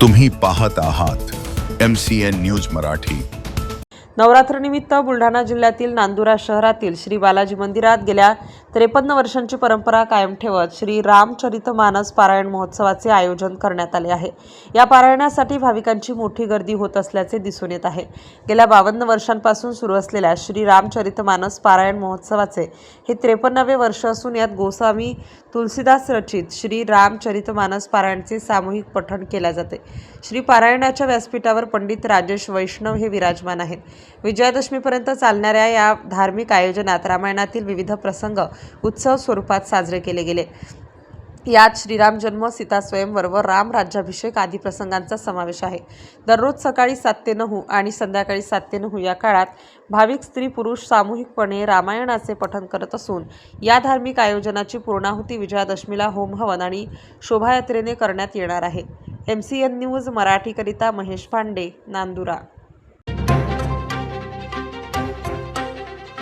तुम्ही पाहत आहात M C N news Marathi. नवरात्रनिमित्त Buldhana जिल्ह्यातील नांदुरा शहरातील श्री बालाजी मंदिरात गेल्या त्रेपन्न वर्षांची परंपरा कायम ठेवत श्री रामचरितमानस पारायण महोत्सवाचे आयोजन करण्यात आले आहे. या पारायणासाठी भाविकांची मोठी गर्दी होत असल्याचे दिसून येत आहे. गेल्या बावन्न वर्षांपासून सुरू असलेल्या श्री रामचरितमानस पारायण महोत्सवाचे हे त्रेपन्नावे वर्ष असून यात गोस्वामी तुलसीदास रचित श्री रामचरितमानस पारायणचे सामूहिक पठण केले जाते. श्री पारायणाच्या व्यासपीठावर पंडित राजेश वैष्णव हे विराजमान आहेत. विजयादशमीपर्यंत चालणाऱ्या या धार्मिक आयोजनात रामायणातील विविध प्रसंग उत्सव स्वरूपात साजरे केले गेले. यात श्रीराम जन्म सीता स्वयंवर व राम राज्याभिषेक आदी प्रसंगांचा समावेश आहे. दररोज सकाळी सात ते नऊ आणि संध्याकाळी सात ते नऊ या काळात भाविक स्त्री पुरुष सामूहिकपणे रामायणाचे पठण करत असून या धार्मिक आयोजनाची पूर्णाहुती विजयादशमीला होम हवन आणि शोभायात्रेने करण्यात येणार आहे. एम सी एन न्यूज मराठीकरिता महेश पांडे नांदुरा.